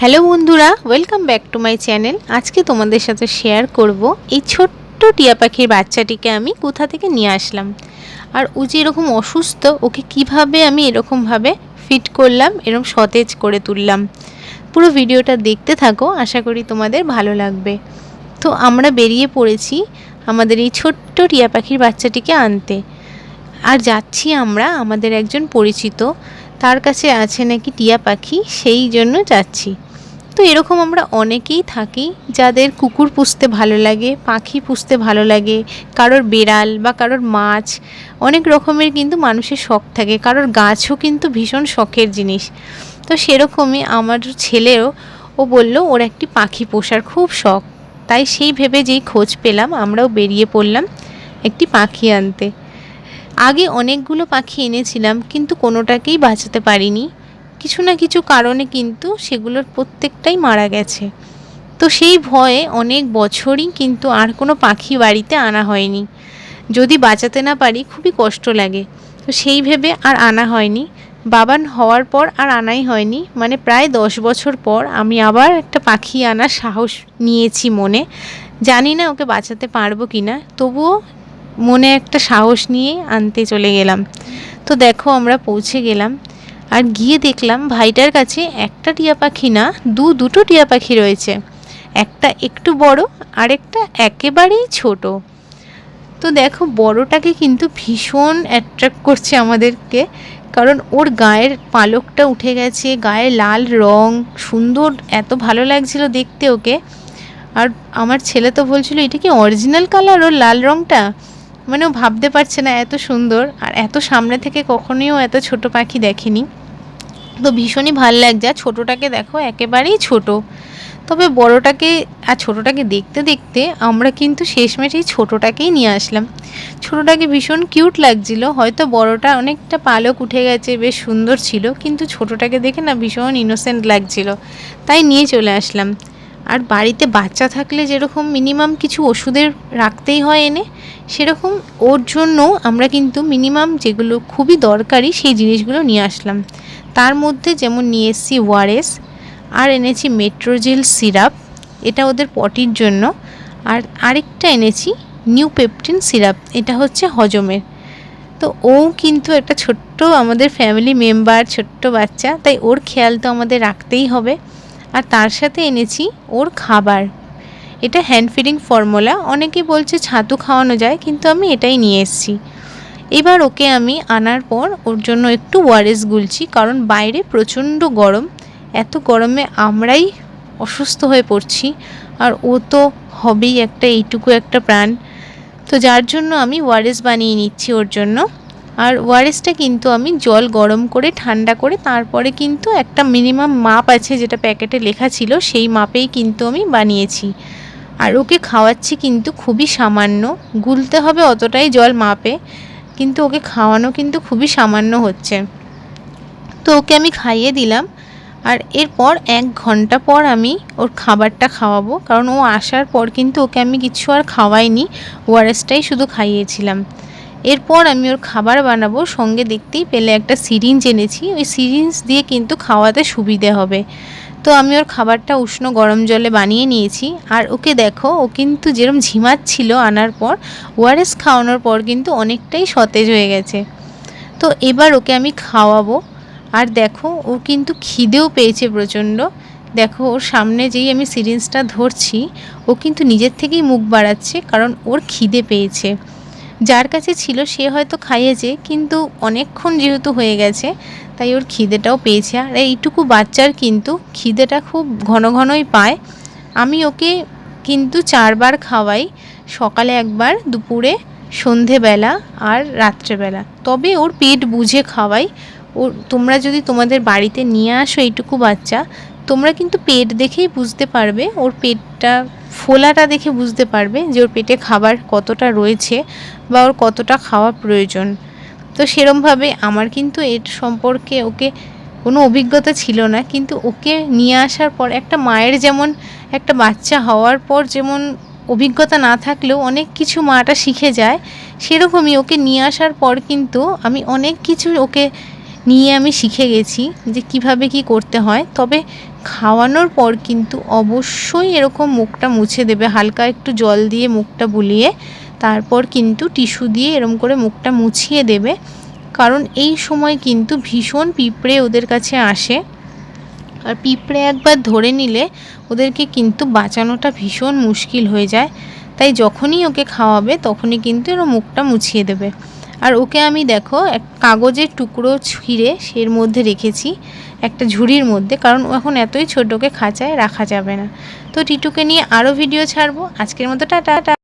Hello বন্ধুরা welcome back to my channel আজকে তোমাদের সাথে শেয়ার করব এই ছোট্ট টিয়া পাখির বাচ্চাটিকে আমি কোথা থেকে নিয়ে আসলাম। আর ও যে এরকম অসুস্থ, ওকে কীভাবে আমি এরকমভাবে ফিট করলাম এরকম সতেজ করে তুললাম। পুরো ভিডিওটা দেখতে থাকো, আশা করি তোমাদের ভালো লাগবে। তো আমরা বেরিয়ে পড়েছি আমাদের এই ছোট্ট টিয়া পাখির বাচ্চাটিকে আনতে। আর যাচ্ছি আমরা আমাদের একজন পরিচিত, তার কাছে আছে নাকি টিয়া পাখি, সেই জন্য যাচ্ছি। তো এরকম আমরা অনেকেই থাকি যাদের কুকুর পুষতে ভালো লাগে, পাখি পুষতে ভালো লাগে, কারোর বেড়াল বা কারোর মাছ, অনেক রকমের কিন্তু মানুষের শখ থাকে। কারোর গাছও কিন্তু ভীষণ শখের জিনিস। তো সেরকমই আমার ছেলেও, ও বলল, ওর একটি পাখি পোষার খুব শখ। তাই সেই ভেবে যেই খোঁজ পেলাম, আমরাও বেরিয়ে পড়লাম একটি পাখি আনতে। আগে অনেকগুলো পাখি এনেছিলাম, কিন্তু কোনোটাকেই বাঁচাতে পারিনি। কিছু না কিছু কারণে কিন্তু সেগুলোর প্রত্যেকটাই মারা গেছে। তো সেই ভয়ে অনেক বছরই কিন্তু আর কোনো পাখি বাড়িতে আনা হয়নি। যদি বাঁচাতে না পারি খুবই কষ্ট লাগে। তো সেই ভেবে আর আনা হয়নি। বাবান হওয়ার পর আর আনাই হয়নি। মানে প্রায় দশ বছর পর আমি আবার একটা পাখি আনার সাহস নিয়েছি মনে। জানি না ওকে বাঁচাতে পারব কি না তবুও মনে একটা সাহস নিয়ে আনতে চলে গেলাম। তো দেখো আমরা পৌঁছে গেলাম। আর গিয়ে দেখলাম ভাইটার কাছে একটা টিয়া পাখি না, দু দুটো টিয়া পাখি রয়েছে। একটা একটু বড়, আরেকটা একেবারেই ছোট। তো দেখো, বড়টাকে কিন্তু ভীষণ অ্যাট্রাক্ট করছে আমাদেরকে, কারণ ওর গায়ের পালকটা উঠে গেছে গায়ে লাল রং, সুন্দর, এত ভালো লাগছিল দেখতে ওকে। আর আমার ছেলে তো বলছিল, এটা কি অরিজিনাল কালার ওর লাল রংটা? মানে ও ভাবতে পারছে না এত সুন্দর, আর এত সামনে থেকে কখনোই এত ছোট পাখি দেখেনি। তো ভীষণই ভালো লাগছে, আর ছোটোটাকে দেখো একেবারেই ছোট। তবে বড়টাকে আর ছোটোটাকে দেখতে দেখতে আমরা কিন্তু শেষমেশ এই ছোটোটাকেই নিয়ে আসলাম। ছোটোটাকে ভীষণ কিউট লাগছিল, হয়তো বড়টা অনেকটা পালক উঠে গেছে, বেশ সুন্দর ছিল, কিন্তু ছোটোটাকে দেখে না ভীষণ ইনোসেন্ট লাগছিল। তাই নিয়ে চলে আসলাম। আর বাড়িতে বাচ্চা থাকলে যেরকম মিনিমাম কিছু ওষুধের রাখতেই হয় এনে, সেরকম ওর জন্য আমরা কিন্তু মিনিমাম যেগুলো খুবই দরকারি সেই জিনিসগুলো নিয়ে আসলাম। তার মধ্যে যেমন নিয়ে এসেছি ওয়ারেস, আর এনেছি মেট্রোজেল সিরাপ, এটা ওদের পটির জন্য। আর আরেকটা এনেছি নিউ পেপটিন সিরাপ, এটা হচ্ছে হজমের। তো ও কিন্তু একটা ছোট্ট আমাদের ফ্যামিলি মেম্বার ছোট্ট বাচ্চা, তাই ওর খেয়াল তো আমাদের রাখতেই হবে। আর তার সাথে এনেছি ওর খাবার। এটা হ্যান্ড ফিডিং ফর্মুলা অনেকেই বলছে ছাতু খাওয়ানো যায়, কিন্তু আমি এটাই নিয়ে এসেছি। এবার ওকে আমি আনার পর ওর জন্য একটু ওয়ারেস গুলছি, কারণ বাইরে প্রচণ্ড গরম। এত গরমে আমরাই অসুস্থ হয়ে পড়ছি, আর ও তো হবেই একটা এইটুকু একটা প্রাণ। তো যার জন্য আমি ওয়ারেস বানিয়ে নিচ্ছি ওর জন্য। আর ওয়ারেসটা কিন্তু আমি জল গরম করে ঠান্ডা করে তারপরে কিন্তু একটা মিনিমাম মাপ আছে যেটা প্যাকেটে লেখা ছিল, সেই মাপেই কিন্তু আমি বানিয়েছি। আর ওকে খাওয়াচ্ছি কিন্তু খুবই সামান্য, গুলতে হবে অতটাই জল মাপে, কিন্তু ওকে খাওয়ানো কিন্তু খুবই সামান্য হচ্ছে। তো ওকে আমি খাইয়ে দিলাম, আর এরপর এক ঘণ্টা পর আমি ওর খাবারটা খাওয়াবো, কারণ ও আসার পর কিন্তু ওকে আমি কিছু আর খাওয়াইনি ওআরএসটাই শুধু খাইয়েছিলাম। এরপর আমি ওর খাবার বানাবো। সঙ্গে দেখতেই পেলে একটা সিরিঞ্জ এনেছি। ওই সিরিঞ্জ দিয়ে কিন্তু খাওয়াতে সুবিধে হবে। তো আমি ওর খাবারটা উষ্ণ গরম জলে বানিয়ে নিয়েছি। আর ওকে দেখো, ও কিন্তু যেরম ঝিমাচ্ছিল আনার পর, ওআরএস খাওয়ানোর পর কিন্তু অনেকটাই সতেজ হয়ে গেছে। তো এবার ওকে আমি খাওয়াবো। আর দেখো, ও কিন্তু খিদেও পেয়েছে প্রচণ্ড। দেখো, ওর সামনে যেই আমি সিরিঞ্জটা ধরছি, ও কিন্তু নিজের থেকেই মুখ বাড়াচ্ছে, কারণ ওর খিদে পেয়েছে। যার কাছে ছিল সে হয়তো খাইয়েছে, কিন্তু অনেকক্ষণ যেহেতু হয়ে গেছে, তাই ওর খিদেটাও পেয়েছে। আর এইটুকু বাচ্চার কিন্তু খিদেটা খুব ঘন ঘনই পায়। আমি ওকে কিন্তু চারবার খাওয়াই, সকালে একবার, দুপুরে, সন্ধেবেলা আর রাত্রেবেলা। তবে ওর পেট বুঝে খাওয়াই। ওর, তোমরা যদি তোমাদের বাড়িতে নিয়ে আসো এইটুকু বাচ্চা, তোমরা কিন্তু পেট দেখেই বুঝতে পারবে ওর পেটটা ফোলাটা দেখে বুঝতে পারবে যে ওর পেটে খাবার কতটা রয়েছে বা ওর কতটা খাওয়া প্রয়োজন। তো সেরমভাবে আমার কিন্তু এর সম্পর্কে ওকে কোনো অভিজ্ঞতা ছিল না, কিন্তু ওকে নিয়ে আসার পর একটা মায়ের যেমন একটা বাচ্চা হওয়ার পর যেমন অভিজ্ঞতা না থাকলেও অনেক কিছু মাটা শিখে যায়, সেরকমই ওকে নিয়ে আসার পর কিন্তু আমি অনেক কিছু ওকে নিয়ে আমি শিখে গেছি যে কীভাবে কি করতে হয়। তবে খাওয়ানোর পর কিন্তু অবশ্যই এরকম মুখটা মুছে দেবে। হালকা একটু জল দিয়ে মুখটা বুলিয়ে তারপর কিন্তু টিস্যু দিয়ে এরম করে মুখটা মুছিয়ে দেবে। কারণ এই সময় কিন্তু ভীষণ পিঁপড়ে ওদের কাছে আসে। আর পিঁপড়ে একবার ধরে নিলে ওদেরকে কিন্তু বাঁচানোটা ভীষণ মুশকিল হয়ে যায়। তাই যখনই ওকে খাওয়াবে তখনই কিন্তু এর মুখটা মুছিয়ে দেবে। আর ওকে আমি দেখো, এক কাগজের টুকরো ছিঁড়ে সের মধ্যে রেখেছি, একটা ঝুড়ির মধ্যে, কারণ ও এখন এতই ছোটোকে খাঁচায় রাখা যাবে না। তো টিটুকে নিয়ে আরও ভিডিও ছাড়বো। আজকের মতো টাটা।